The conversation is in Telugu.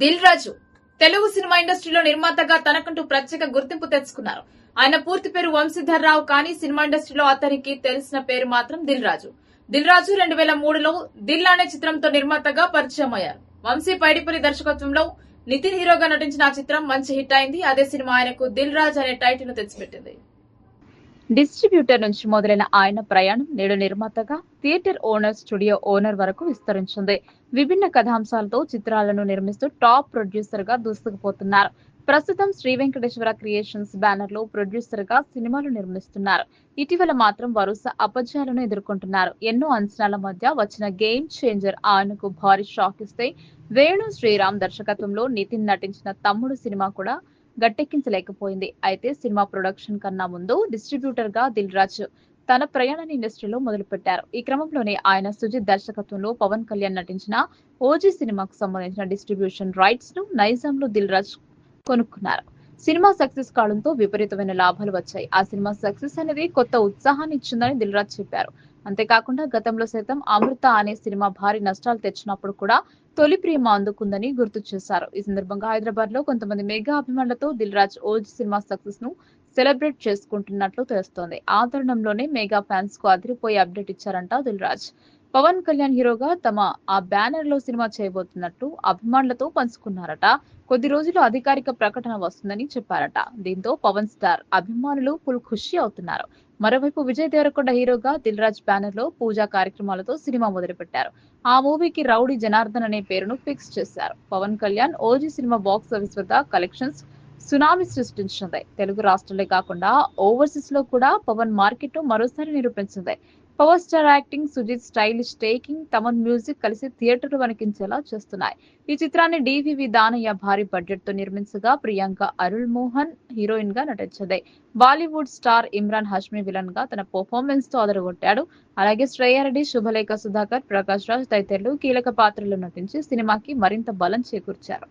దిల్ రాజు తెలుగు సినిమా ఇండస్ట్రీలో నిర్మాతగా తనకంటూ ప్రత్యేక గుర్తింపు తెచ్చుకున్నారు. ఆయన పూర్తి పేరు వంశీధర్ రావు కానీ సినిమా ఇండస్ట్రీలో అతనికి తెలిసిన పేరు మాత్రం దిల్ రాజు. దిల్ రాజు రెండు వేల మూడులో దిల్ అనే చిత్రంతో నిర్మాతగా పరిచయం అయ్యారు వంశీ పైడిపల్లి దర్శకత్వంలో నితిన్ హీరోగా నటించిన ఆ చిత్రం మంచి హిట్ అయింది. అదే సినిమా ఆయనకు దిల్ రాజు అనే టైటిల్ తెచ్చిపెట్టింది. డిస్ట్రిబ్యూటర్ నుంచి మొదలైన ఆయన ప్రయాణం నేడు నిర్మాతగా థియేటర్ ఓనర్ స్టూడియో ఓనర్ వరకు విస్తరించింది. విభిన్న కథాంశాలతో చిత్రాలను నిర్మిస్తూ టాప్ ప్రొడ్యూసర్గా దూసుకుపోతున్నారు. ప్రస్తుతం శ్రీ వెంకటేశ్వర క్రియేషన్స్ బ్యానర్లో ప్రొడ్యూసర్గా సినిమాలు నిర్మిస్తున్నారు. ఇటీవల మాత్రం వరుస అపజయాలను ఎదుర్కొంటున్నారు. ఎన్నో అంచనాల మధ్య వచ్చిన గేమ్ చేంజర్ ఆయనకు భారీ షాక్ ఇస్తే వేణు శ్రీరామ్ దర్శకత్వంలో నితిన్ నటించిన తమ్ముడు సినిమా కూడా గట్టెక్కించలేకపోయింది. అయితే సినిమా ప్రొడక్షన్ కన్నా ముందు డిస్ట్రిబ్యూటర్గా దిల్ రాజ్ తన ప్రయాణాన్ని ఇండస్ట్రీలో మొదలుపెట్టారు. ఈ క్రమంలోనే ఆయన సుజిత్ దర్శకత్వంలో పవన్ కళ్యాణ్ నటించిన ఓజీ సినిమాకు సంబంధించిన డిస్ట్రిబ్యూషన్ రైట్స్ను నైజాంలో దిల్ రాజ్ కొనుక్కున్నారు. సినిమా సక్సెస్ కావడంతో విపరీతమైన లాభాలు వచ్చాయి. ఆ సినిమా సక్సెస్ అనేది కొత్త ఉత్సాహాన్ని ఇచ్చిందని దిల్ రాజ్ చెప్పారు. అంతేకాకుండా గతంలో సైతం అమృత అనే సినిమా భారీ నష్టాలు తెచ్చినప్పుడు కూడా తొలి ప్రేమ అందుకుందని గుర్తు చేశారు. ఈ సందర్భంగా హైదరాబాద్లో కొంతమంది మెగా అభిమానులతో దిల్ రాజ్ ఓజీ సినిమా సక్సెస్ను సెలబ్రేట్ చేసుకుంటున్నట్లు తెలుస్తోంది. ఆ తరుణంలోనే మెగా ఫ్యాన్స్కు అదిరిపోయే అప్డేట్ ఇచ్చారంట దిల్ రాజ్ పవన్ కళ్యాణ్ హీరోగా తమ ఆ బ్యానర్లో సినిమా చేయబోతున్నట్టు అభిమానులతో పంచుకున్నారట. కొద్ది రోజులు అధికారిక ప్రకటన వస్తుందని చెప్పారట. దీంతో పవన్ స్టార్ అభిమానులు ఫుల్ ఖుషి అవుతున్నారు. మరోవైపు విజయ్ దేవరకొండ హీరోగా దిల్ రాజ్ బ్యానర్లో పూజా కార్యక్రమాలతో సినిమా మొదలుపెట్టారు. ఆ మూవీకి రౌడీ జనార్దన్ అనే పేరును ఫిక్స్ చేశారు. Pawan Kalyan OG cinema box office వద్ద కలెక్షన్స్ సునామీ సృష్టించింది. తెలుగు రాష్ట్రాలే కాకుండా ఓవర్సీస్లో కూడా పవన్ మార్కెట్ మరోసారి నిరూపించింది. Power star acting Sujeeth stylish taking Thaman music కలిసి థియేటర్లు వణికించేలా చేస్తున్నాయి. ఈ చిత్రాన్ని డివివి దానయ్య భారీ బడ్జెట్తో నిర్మించగా ప్రియాంక అరుణ్ మోహన్ హీరోయిన్గా నటించింది. బాలీవుడ్ స్టార్ ఇమ్రాన్ హష్మి విలన్గా తన పర్ఫార్మెన్స్తో అదరగొట్టాడు. అలాగే శ్రేయారెడ్డి శుభలేఖ సుధాకర్ ప్రకాష్ రాజ్ తదితరులు కీలక పాత్రలు నటించి సినిమాకి మరింత బలం చేకూర్చారు.